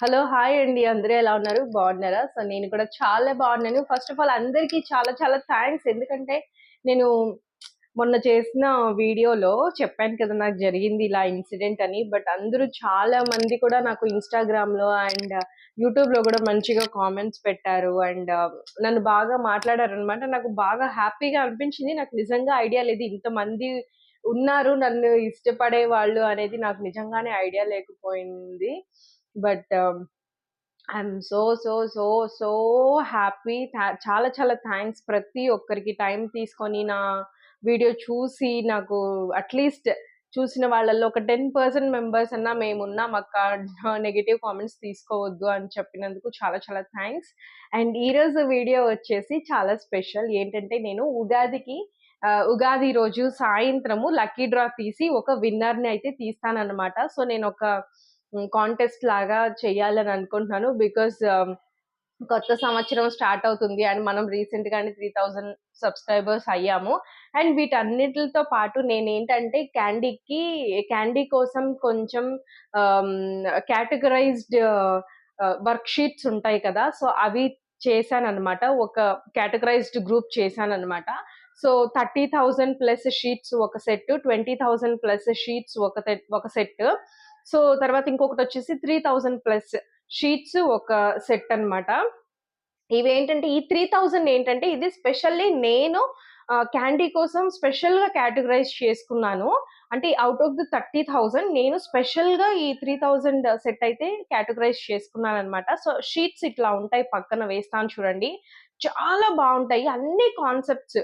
Hello hi అండి. అందరూ ఎలా ఉన్నారు? బాగున్నారా? సో నేను కూడా చాలా బాగున్నాను. ఫస్ట్ ఆఫ్ ఆల్ అందరికీ చాలా చాలా థ్యాంక్స్ ఎందుకంటే నేను మొన్న చేసిన వీడియోలో చెప్పాను కదా నాకు జరిగింది ఇలా ఇన్సిడెంట్ అని. బట్ అందరూ చాలా మంది కూడా నాకు ఇన్స్టాగ్రామ్లో అండ్ యూట్యూబ్లో కూడా మంచిగా కామెంట్స్ పెట్టారు. అండ్ uh, నన్ను బాగా మాట్లాడారు అనమాట నాకు బాగా హ్యాపీగా అనిపించింది. నాకు నిజంగా ఐడియా లేదు. ఇంతమంది ఉన్నారు నన్ను ఇష్టపడే వాళ్ళు అనేది నాకు నిజంగానే ఐడియా లేకపోయింది. But I'm so so so so happy చాలా చాలా థ్యాంక్స్ ప్రతి ఒక్కరికి టైం తీసుకొని నా వీడియో చూసి నాకు అట్లీస్ట్ చూసిన వాళ్ళల్లో ఒక టెన్ పర్సెంట్ మెంబర్స్ అన్నా మేము ఉన్నాం అక్క నెగిటివ్ కామెంట్స్ తీసుకోవద్దు అని చెప్పినందుకు చాలా చాలా థ్యాంక్స్ అండ్ ఈరోజు వీడియో వచ్చేసి చాలా స్పెషల్ ఏంటంటే నేను ఉగాదికి ఉగాది రోజు సాయంత్రము లక్కీ డ్రా తీసి ఒక విన్నర్ని అయితే తీస్తానన్నమాట. సో నేను ఒక కాంటెస్ట్ లాగా చేయాలని అనుకుంటున్నాను బికాస్ um, కొత్త సంవత్సరం స్టార్ట్ అవుతుంది అండ్ మనం రీసెంట్ గానే త్రీ థౌజండ్ సబ్స్క్రైబర్స్ అయ్యాము. అండ్ వీటన్నిటితో పాటు నేను ఏంటంటే క్యాండీకి క్యాండీ కోసం కొంచెం కేటగరైజ్డ్ వర్క్ షీట్స్ ఉంటాయి కదా. సో అవి చేశానమాట ఒక categorized group చేశానమాట so thirty thousand plus sheets ఒక set twenty thousand plus sheets ఒక ఒక సెట్ సో తర్వాత ఇంకొకటి వచ్చేసి త్రీ థౌజండ్ ప్లస్ షీట్స్ ఒక సెట్ అన్నమాట. ఇవేంటంటే ఈ త్రీ థౌజండ్ ఏంటంటే ఇది స్పెషల్లీ నేను క్యాండీ కోసం స్పెషల్గా కేటగరైజ్ చేసుకున్నాను. అంటే out of the thirty thousand నేను స్పెషల్గా ఈ త్రీ థౌజండ్ సెట్ అయితే కేటగరైజ్ చేసుకున్నాను అనమాట సో షీట్స్ ఇట్లా ఉంటాయి పక్కన వేస్తాను చూడండి. చాలా బాగుంటాయి. అన్ని concepts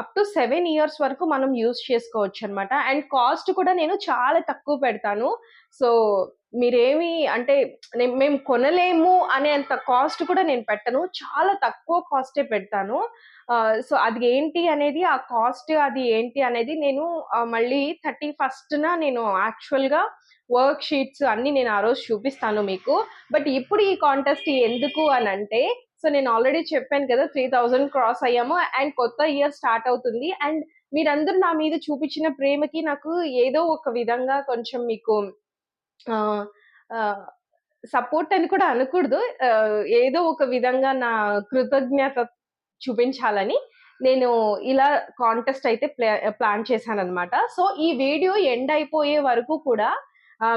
up to seven years వరకు మనం యూస్ చేసుకోవచ్చు అనమాట అండ్ కాస్ట్ కూడా నేను చాలా తక్కువ పెడతాను. సో మీరేమి అంటే మేము కొనలేము అనే అంత కాస్ట్ కూడా నేను పెట్టను. చాలా తక్కువ కాస్టే పెడతాను. సో అది ఏంటి అనేది ఆ కాస్ట్ అది ఏంటి అనేది నేను మళ్ళీ థర్టీ ఫస్ట్న నేను యాక్చువల్గా వర్క్ షీట్స్ అన్ని నేను ఆ రోజు చూపిస్తాను మీకు. బట్ ఇప్పుడు ఈ కాంటెస్ట్ ఎందుకు అని అంటే సో నేను ఆల్రెడీ చెప్పాను కదా త్రీ థౌజండ్ క్రాస్ అయ్యాము. అండ్ కొత్త ఇయర్ స్టార్ట్ అవుతుంది. అండ్ మీరందరూ నా మీద చూపించిన ప్రేమకి నాకు ఏదో ఒక విధంగా కొంచెం మీకు సపోర్ట్ అని కూడా అనకూడదు. ఏదో ఒక విధంగా నా కృతజ్ఞత చూపించాలని నేను ఇలా కాంటెస్ట్ అయితే ప్లాన్ చేశాను అనమాట సో ఈ వీడియో ఎండ్ అయిపోయే వరకు కూడా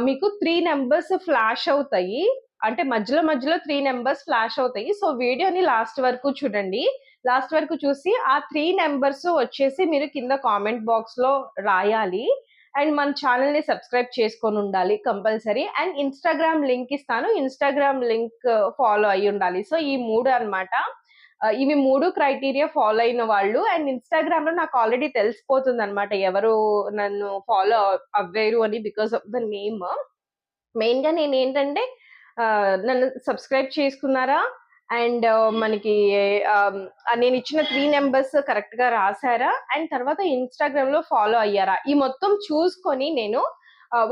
మీకు త్రీ నెంబర్స్ ఫ్లాష్ అవుతాయి. అంటే మధ్యలో మధ్యలో త్రీ నెంబర్స్ ఫ్లాష్ అవుతాయి. సో వీడియోని లాస్ట్ వరకు చూడండి. లాస్ట్ వరకు చూసి ఆ త్రీ నెంబర్స్ వచ్చేసి మీరు కింద కామెంట్ బాక్స్లో రాయాలి. అండ్ మన ఛానల్ని సబ్స్క్రైబ్ చేసుకొని ఉండాలి కంపల్సరీ అండ్ ఇన్స్టాగ్రామ్ లింక్ ఇస్తాను. ఇన్స్టాగ్రామ్ లింక్ ఫాలో అయి ఉండాలి. సో ఈ మూడు అన్నమాట. Uh, ఇవి మూడు క్రైటీరియా ఫాలో అయిన వాళ్ళు. అండ్ ఇన్స్టాగ్రామ్లో నాకు ఆల్రెడీ తెలిసిపోతుంది అనమాట ఎవరు నన్ను ఫాలో అవ్వరు అని బికాస్ ఆఫ్ ద నేమ్ మెయిన్గా నేను ఏంటంటే నన్ను సబ్స్క్రైబ్ చేసుకున్నారా? అండ్ మనకి నేను ఇచ్చిన త్రీ నెంబర్స్ కరెక్ట్గా రాసారా అండ్ తర్వాత ఇన్స్టాగ్రామ్లో ఫాలో అయ్యారా? ఈ మొత్తం చూసుకొని నేను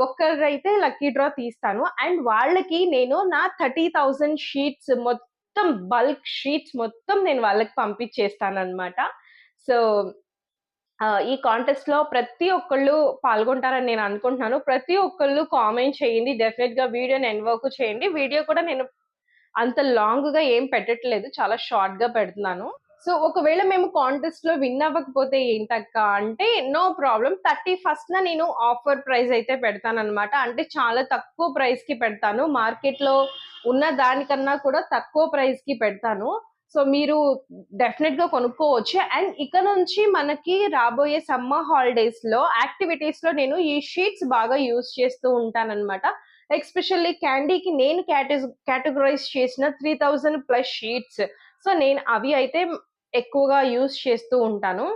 ఒక్కరైతే లక్కీ డ్రా తీస్తాను. అండ్ వాళ్ళకి నేను నా థర్టీ థౌజండ్ షీట్స్ మొత్తం బల్క్ షీట్స్ మొత్తం నేను వాళ్ళకి పంపించేస్తాను అనమాట సో ఈ కాంటెస్ట్లో ప్రతి ఒక్కళ్ళు పాల్గొంటారని నేను అనుకుంటున్నాను. ప్రతి ఒక్కళ్ళు కామెంట్ చేయండి. డెఫినెట్గా వీడియోని ఎండ్ వరకు చేయండి. వీడియో కూడా నేను అంత లాంగ్గా ఏం పెట్టట్లేదు. చాలా షార్ట్గా పెడుతున్నాను. సో ఒకవేళ మేము కాంటెస్ట్లో విన్ అవ్వకపోతే ఏంటక్క అంటే నో ప్రాబ్లం థర్టీ ఫస్ట్ నా నేను ఆఫర్ ప్రైస్ అయితే పెడతాను అనమాట అంటే చాలా తక్కువ ప్రైస్కి పెడతాను. మార్కెట్లో ఉన్న దానికన్నా కూడా తక్కువ ప్రైస్కి పెడతాను. సో మీరు డెఫినెట్గా కొనుక్కోవచ్చు. అండ్ ఇక నుంచి మనకి రాబోయే సమ్మర్ హాలిడేస్లో యాక్టివిటీస్లో నేను ఈ షీట్స్ బాగా యూజ్ చేస్తూ ఉంటానన్నమాట. ఎక్స్పెషల్లీ క్యాండీకి నేను కేటగరైజ్ చేసిన three thousand plus sheets so నేను అవి అయితే ఎక్కువగా యూజ్ చేస్తూ ఉంటాను.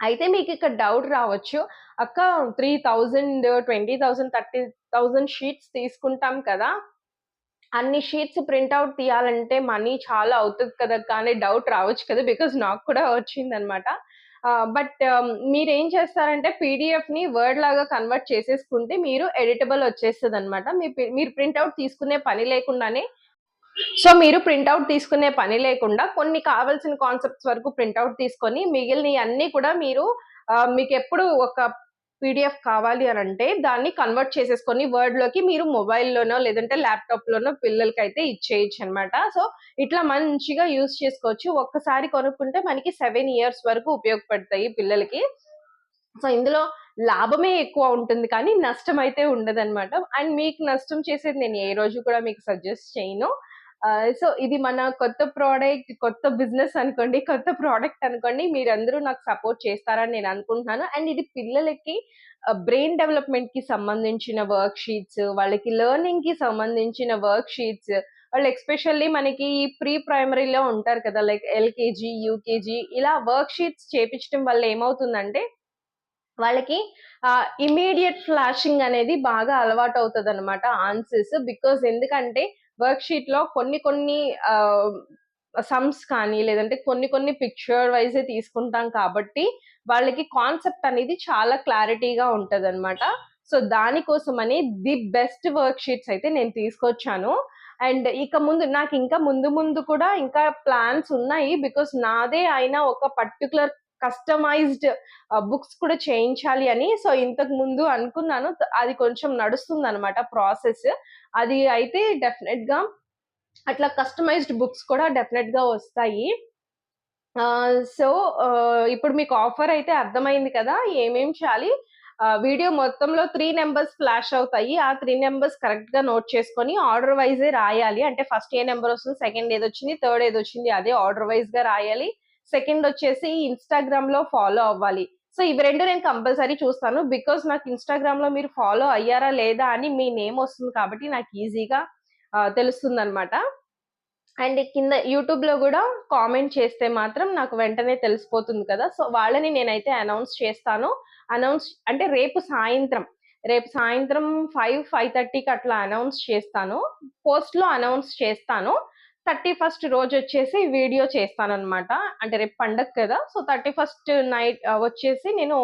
అయితే మీకు ఇక్కడ డౌట్ రావచ్చు. అక్క three thousand twenty thousand thirty thousand sheets తీసుకుంటాం కదా. అన్ని షీట్స్ ప్రింట్అవుట్ తీయాలంటే మనీ చాలా అవుతుంది కదా కానీ డౌట్ రావచ్చు కదా బికాజ్ నాకు కూడా వచ్చింది అనమాట బట్ um, మీరు ఏం చేస్తారంటే పీడిఎఫ్ని వర్డ్ లాగా కన్వర్ట్ చేసేసుకుంటే మీరు ఎడిటబుల్ వచ్చేస్తుంది అనమాట మీరు ప్రింట్అవుట్ తీసుకునే పని లేకుండానే సో మీరు ప్రింట్అవుట్ తీసుకునే పని లేకుండా కొన్ని కావాల్సిన కాన్సెప్ట్స్ వరకు ప్రింట్అవుట్ తీసుకొని మిగిలిన అన్ని కూడా మీరు మీకు ఎప్పుడు ఒక పీడిఎఫ్ కావాలి అని అంటే దాన్ని కన్వర్ట్ చేసేసుకొని వర్డ్లోకి మీరు మొబైల్లోనో లేదంటే ల్యాప్టాప్ లోనో పిల్లలకైతే ఇచ్చేయచ్చు అనమాట సో ఇట్లా మంచిగా యూస్ చేసుకోవచ్చు. ఒక్కసారి కొనుక్కుంటే మనకి సెవెన్ ఇయర్స్ వరకు ఉపయోగపడతాయి పిల్లలకి. సో ఇందులో లాభమే ఎక్కువ ఉంటుంది కానీ నష్టం అయితే ఉండదన్నమాట. అండ్ మీకు నష్టం చేసేది నేను ఏ రోజు కూడా మీకు సజెస్ట్ చేయను. సో ఇది మన కొత్త ప్రోడక్ట్ కొత్త బిజినెస్ అనుకోండి కొత్త ప్రోడక్ట్ అనుకోండి మీరందరూ నాకు సపోర్ట్ చేస్తారని నేను అనుకుంటున్నాను. అండ్ ఇది పిల్లలకి బ్రెయిన్ డెవలప్మెంట్కి సంబంధించిన వర్క్ షీట్స్ వాళ్ళకి లెర్నింగ్కి సంబంధించిన వర్క్ షీట్స్ వాళ్ళు ఎక్స్పెషల్లీ మనకి ప్రీ ప్రైమరీలో ఉంటారు కదా లైక్ ఎల్కేజీ యూకేజీ ఇలా వర్క్ షీట్స్ చేపించడం వల్ల ఏమవుతుందంటే వాళ్ళకి ఇమీడియట్ ఫ్లాషింగ్ అనేది బాగా అలవాటు అవుతుంది అనమాట ఆన్సర్స్. బికాస్ ఎందుకంటే వర్క్ షీట్లో కొన్ని కొన్ని సమ్స్ కానీ లేదంటే కొన్ని కొన్ని పిక్చర్ వైజే తీసుకుంటాం కాబట్టి వాళ్ళకి కాన్సెప్ట్ అనేది చాలా క్లారిటీగా ఉంటది అనమాట సో దానికోసమని ది బెస్ట్ వర్క్ షీట్స్ అయితే నేను తీసుకొచ్చాను. అండ్ ఇక ముందు నాకు ఇంకా ముందు ముందు కూడా ఇంకా ప్లాన్స్ ఉన్నాయి బికాస్ నాదే అయినా ఒక పర్టికులర్ కస్టమైజ్డ్ బుక్స్ కూడా చేయించాలి అని. సో ఇంతకు ముందు అనుకున్నాను. అది కొంచెం నడుస్తుంది అనమాట ప్రాసెస్. అది అయితే డెఫినెట్గా అట్లా కస్టమైజ్డ్ బుక్స్ కూడా డెఫినెట్గా వస్తాయి. సో ఇప్పుడు మీకు ఆఫర్ అయితే అర్థమైంది కదా ఏమేం చేయాలి? వీడియో మొత్తంలో త్రీ నెంబర్స్ ఫ్లాష్ అవుతాయి. ఆ త్రీ నెంబర్స్ కరెక్ట్గా నోట్ చేసుకొని ఆర్డర్ వైజే రాయాలి. అంటే ఫస్ట్ ఏ నెంబర్ వస్తుంది సెకండ్ ఏది వచ్చింది థర్డ్ ఏది వచ్చింది అదే ఆర్డర్ వైజ్గా రాయాలి. సెకండ్ వచ్చేసి ఇన్స్టాగ్రామ్లో ఫాలో అవ్వాలి. సో ఇవి రెండు నేను కంపల్సరీ చూస్తాను. బికాస్ నాకు ఇన్స్టాగ్రామ్లో మీరు ఫాలో అయ్యారా లేదా అని మీ నేమ్ వస్తుంది కాబట్టి నాకు ఈజీగా తెలుస్తుంది అనమాట అండ్ కింద యూట్యూబ్లో కూడా కామెంట్ చేస్తే మాత్రం నాకు వెంటనే తెలిసిపోతుంది కదా. సో వాళ్ళని నేనైతే అనౌన్స్ చేస్తాను. అనౌన్స్ అంటే రేపు సాయంత్రం. రేపు సాయంత్రం ఫైవ్ ఫైవ్ థర్టీకి అట్లా అనౌన్స్ చేస్తాను. పోస్ట్లో అనౌన్స్ చేస్తాను. థర్టీ ఫస్ట్ రోజు వచ్చేసి వీడియో చేస్తాను అనమాట అంటే రేపు పండగ కదా సో థర్టీ ఫస్ట్ నైట్ వచ్చేసి నేను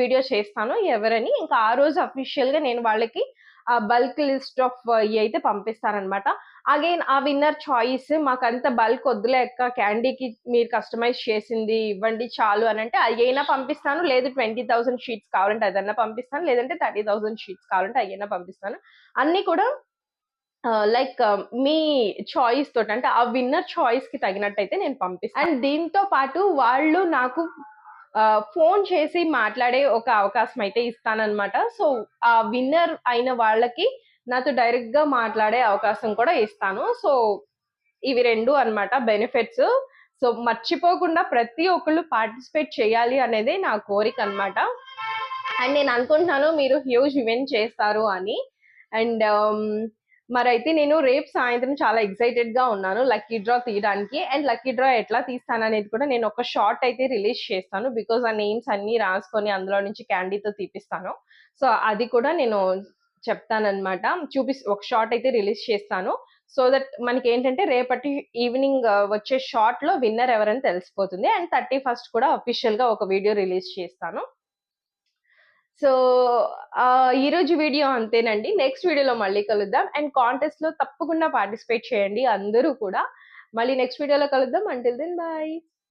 వీడియో చేస్తాను ఎవరని. ఇంకా ఆ రోజు అఫీషియల్గా నేను వాళ్ళకి ఆ బల్క్ లిస్ట్ ఆఫ్ ఇవి అయితే పంపిస్తారనమాట అగైన్ ఆ విన్నర్ చాయిస్ మాకు అంత బల్క్ వద్దులేక క్యాండీకి మీరు కస్టమైజ్ చేసింది ఇవ్వండి చాలు అని అంటే అయ్యైనా పంపిస్తాను. లేదు ట్వంటీ థౌసండ్ షీట్స్ కావాలంటే అదన్నా పంపిస్తాను. లేదంటే థర్టీ థౌసండ్ షీట్స్ కావాలంటే అయ్యైనా పంపిస్తాను. అన్ని కూడా లైక్ మీ చాయిస్ తోటి అంటే ఆ విన్నర్ చాయిస్కి తగినట్టయితే నేను పంపిస్తాను అండ్ దీంతో పాటు వాళ్ళు నాకు ఫోన్ చేసి మాట్లాడే ఒక అవకాశం అయితే ఇస్తానన్నమాట. సో ఆ విన్నర్ అయిన వాళ్ళకి నాతో డైరెక్ట్గా మాట్లాడే అవకాశం కూడా ఇస్తాను. సో ఇవి రెండు అన్నమాట బెనిఫిట్స్ సో మర్చిపోకుండా ప్రతి ఒక్కళ్ళు పార్టిసిపేట్ చేయాలి అనేది నా కోరిక అన్నమాట. అండ్ నేను అనుకుంటున్నాను మీరు హ్యూజ్ ఈవెంట్ చేస్తారు అని. అండ్ మరైతే నేను రేపు సాయంత్రం చాలా ఎక్సైటెడ్గా ఉన్నాను. లక్కీ డ్రా తీయడానికి. అండ్ లక్కీ డ్రా ఎట్లా తీస్తాననేది కూడా నేను ఒక షార్ట్ అయితే రిలీజ్ చేస్తాను. బికాస్ ఆ నేమ్స్ అన్ని రాసుకొని అందులో నుంచి క్యాండీతో తీపిస్తాను. సో అది కూడా నేను చెప్తానమాట చూపి ఒక షార్ట్ అయితే రిలీజ్ చేస్తాను. సో దట్ మనకి ఏంటంటే రేపటి ఈవినింగ్ వచ్చే షార్ట్లో విన్నర్ ఎవరని తెలిసిపోతుంది. అండ్ థర్టీ ఫస్ట్ కూడా అఫీషియల్గా ఒక వీడియో రిలీజ్ చేస్తాను. సో ఈ రోజు వీడియో అంతేనండి. నెక్స్ట్ వీడియోలో మళ్ళీ కలుద్దాం. అండ్ కాంటెస్ట్లో తప్పకుండా పార్టిసిపేట్ చేయండి అందరూ కూడా. మళ్ళీ నెక్స్ట్ వీడియోలో కలుద్దాం. Until then bye.